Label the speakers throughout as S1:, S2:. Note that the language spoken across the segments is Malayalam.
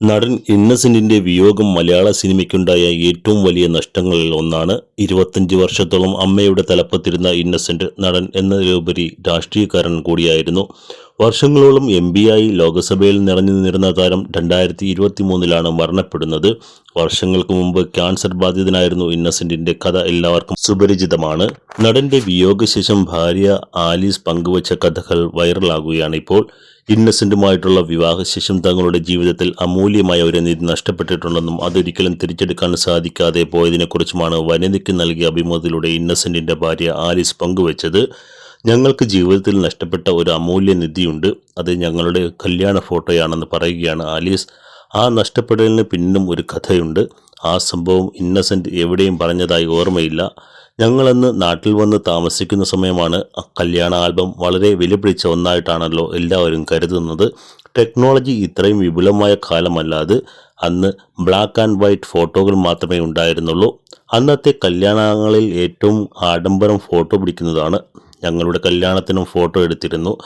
S1: നടൻ ഇന്നസെന്റിന്റെ വിയോഗം മലയാള സിനിമയ്ക്കുണ്ടായ ഏറ്റവും വലിയ നഷ്ടങ്ങളിൽ ഒന്നാണ് ഇരുപത്തഞ്ച് വർഷത്തോളം അമ്മയുടെ തലപ്പത്തിരുന്ന ഇന്നസെന്റ് നടൻ എന്നതിലുപരി രാഷ്ട്രീയക്കാരൻ കൂടിയായിരുന്നു. വർഷങ്ങളോളം എം ആയി ലോകസഭയിൽ നിറഞ്ഞു നിന്നിരുന്ന താരം രണ്ടായിരത്തി ഇരുപത്തി മൂന്നിലാണ് മരണപ്പെടുന്നത്. വർഷങ്ങൾക്ക് മുമ്പ് ക്യാൻസർ ബാധിതനായിരുന്നു ഇന്നസെന്റിന്റെ കഥ എല്ലാവർക്കും സുപരിചിതമാണ്. നടന്റെ വിയോഗശേഷം ഭാര്യ ആലീസ് പങ്കുവച്ച കഥകൾ വൈറലാകുകയാണ് ഇപ്പോൾ. ഇന്നസെന്റുമായിട്ടുള്ള വിവാഹശേഷം തങ്ങളുടെ ജീവിതത്തിൽ അമൂല്യമായ ഒരു നിധി നഷ്ടപ്പെട്ടിട്ടുണ്ടെന്നും അതൊരിക്കലും തിരിച്ചെടുക്കാൻ സാധിക്കാതെ പോയതിനെക്കുറിച്ചുമാണ് വനിതയ്ക്ക് നൽകിയ അഭിമുഖത്തിലൂടെ ഇന്നസെന്റിന്റെ ഭാര്യ ആലീസ് പങ്കുവച്ചത്. ഞങ്ങൾക്ക് ജീവിതത്തിൽ നഷ്ടപ്പെട്ട ഒരു അമൂല്യ നിധിയുണ്ട്. അത് ഞങ്ങളുടെ കല്യാണ ഫോട്ടോയാണെന്ന് പറയുകയാണ് ആലീസ്. ആ നഷ്ടപ്പെടലിന് പിന്നും ഒരു കഥയുണ്ട്. ആ സംഭവം ഇന്നസെന്റ് എവിടെയും പറഞ്ഞതായി ഓർമ്മയില്ല. ഞങ്ങളന്ന് നാട്ടിൽ വന്ന് താമസിക്കുന്ന സമയമാണ് ആ കല്യാണ ആൽബം വളരെ വിലപിടിച്ച ഒന്നായിട്ടാണല്ലോ എല്ലാവരും കരുതുന്നത്. ടെക്നോളജി ഇത്രയും വിപുലമായ കാലമല്ലാതെ അന്ന് ബ്ലാക്ക് ആൻഡ് വൈറ്റ് ഫോട്ടോകൾ മാത്രമേ ഉണ്ടായിരുന്നുള്ളൂ. അന്നത്തെ കല്യാണങ്ങളിൽ ഏറ്റവും ആഡംബരം ഫോട്ടോ പിടിക്കുന്നതാണ്. ഞങ്ങളുടെ കല്യാണത്തിനും ഫോട്ടോ എടുത്തിരുന്നു.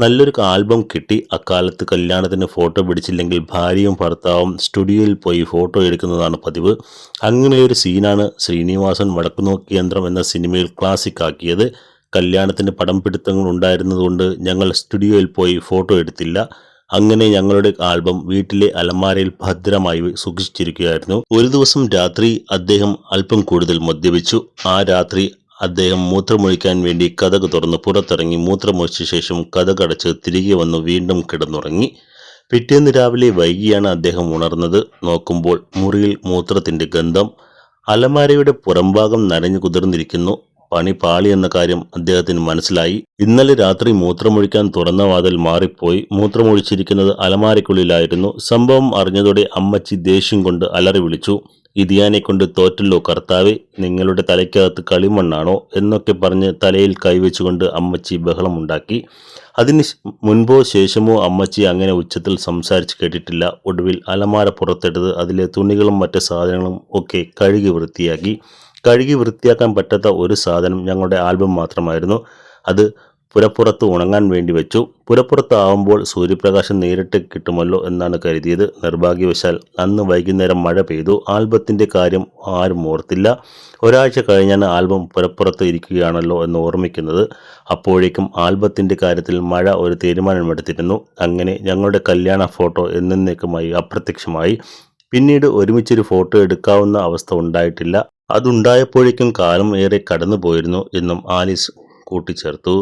S1: നല്ലൊരു ആൽബം കിട്ടി. അക്കാലത്ത് കല്യാണത്തിന് ഫോട്ടോ പിടിച്ചില്ലെങ്കിൽ ഭാര്യയും ഭർത്താവും സ്റ്റുഡിയോയിൽ പോയി ഫോട്ടോ എടുക്കുന്നതാണ് പതിവ്. അങ്ങനെയൊരു സീനാണ് ശ്രീനിവാസൻ വടക്കുനോക്കി യന്ത്രം എന്ന സിനിമയിൽ ക്ലാസിക് ആക്കിയത്. കല്യാണത്തിന് പടം പിടുത്തങ്ങൾ ഉണ്ടായിരുന്നതുകൊണ്ട് ഞങ്ങൾ സ്റ്റുഡിയോയിൽ പോയി ഫോട്ടോ എടുത്തില്ല. അങ്ങനെ ഞങ്ങളുടെ ആൽബം വീട്ടിലെ അലമാരയിൽ ഭദ്രമായി സൂക്ഷിച്ചിരിക്കുകയായിരുന്നു. ഒരു ദിവസം രാത്രി അദ്ദേഹം അല്പം കൂടുതൽ മദ്യപിച്ചു. ആ രാത്രി അദ്ദേഹം മൂത്രമൊഴിക്കാൻ വേണ്ടി കഥക് തുറന്ന് പുറത്തിറങ്ങി മൂത്രമൊഴിച്ച ശേഷം കഥകടച്ച് തിരികെ വന്ന് വീണ്ടും കിടന്നുറങ്ങി. പിറ്റേന്ന് രാവിലെ വൈകിയാണ് അദ്ദേഹം ഉണർന്നത്. നോക്കുമ്പോൾ മുറിയിൽ മൂത്രത്തിന്റെ ഗന്ധം അലമാരയുടെ പുറംഭാഗം നനഞ്ഞു കുതിർന്നിരിക്കുന്നു. പണി പാളി എന്ന കാര്യം അദ്ദേഹത്തിന് മനസ്സിലായി. ഇന്നലെ രാത്രി മൂത്രമൊഴിക്കാൻ തുറന്ന വാതിൽ മാറിപ്പോയി. മൂത്രമൊഴിച്ചിരിക്കുന്നത് അലമാരയ്ക്കുള്ളിലായിരുന്നു. സംഭവം അറിഞ്ഞതോടെ അമ്മച്ചി ദേഷ്യം കൊണ്ട് അലറി വിളിച്ചു. ഇതിയാനെ കൊണ്ട് തോറ്റല്ലോ കർത്താവെ നിങ്ങളുടെ തലയ്ക്കകത്ത് കളിമണ്ണാണോ എന്നൊക്കെ പറഞ്ഞ് തലയിൽ കൈവച്ചുകൊണ്ട് അമ്മച്ചി ബഹളമുണ്ടാക്കി. അതിന് മുൻപോ ശേഷമോ അമ്മച്ചി അങ്ങനെ ഉച്ചത്തിൽ സംസാരിച്ച് കേട്ടിട്ടില്ല. ഒടുവിൽ അലമാര പുറത്തെടുത്ത് അതിലെ തുണികളും മറ്റ് സാധനങ്ങളും ഒക്കെ കഴുകി വൃത്തിയാക്കി. കഴുകി വൃത്തിയാക്കാൻ പറ്റാത്ത ഒരു സാധനം ഞങ്ങളുടെ ആൽബം മാത്രമായിരുന്നു. അത് പുരപ്പുറത്ത് ഉണങ്ങാൻ വേണ്ടി വെച്ചു. പുരപ്പുറത്താവുമ്പോൾ സൂര്യപ്രകാശം നേരിട്ട് കിട്ടുമല്ലോ എന്നാണ് കരുതിയത്. നിർഭാഗ്യവശാൽ അന്ന് വൈകുന്നേരം മഴ പെയ്തു. ആൽബത്തിന്റെ കാര്യം ആരും ഓർത്തില്ല. ഒരാഴ്ച കഴിഞ്ഞാണ് ആൽബം പുരപ്പുറത്ത് ഇരിക്കുകയാണല്ലോ എന്ന് ഓർമ്മിക്കുന്നത്. അപ്പോഴേക്കും ആൽബത്തിന്റെ കാര്യത്തിൽ മഴ ഒരു തീരുമാനമെടുത്തിരുന്നു. അങ്ങനെ ഞങ്ങളുടെ കല്യാണ ഫോട്ടോ എന്നേക്കുമായി അപ്രത്യക്ഷമായി. പിന്നീട് ഒരുമിച്ചൊരു ഫോട്ടോ എടുക്കാവുന്ന അവസ്ഥ ഉണ്ടായിട്ടില്ല. അതുണ്ടായപ്പോഴേക്കും കാലം ഏറെ കടന്നു പോയിരുന്നു എന്നും ആലിസ് കൂട്ടിച്ചേർത്തു.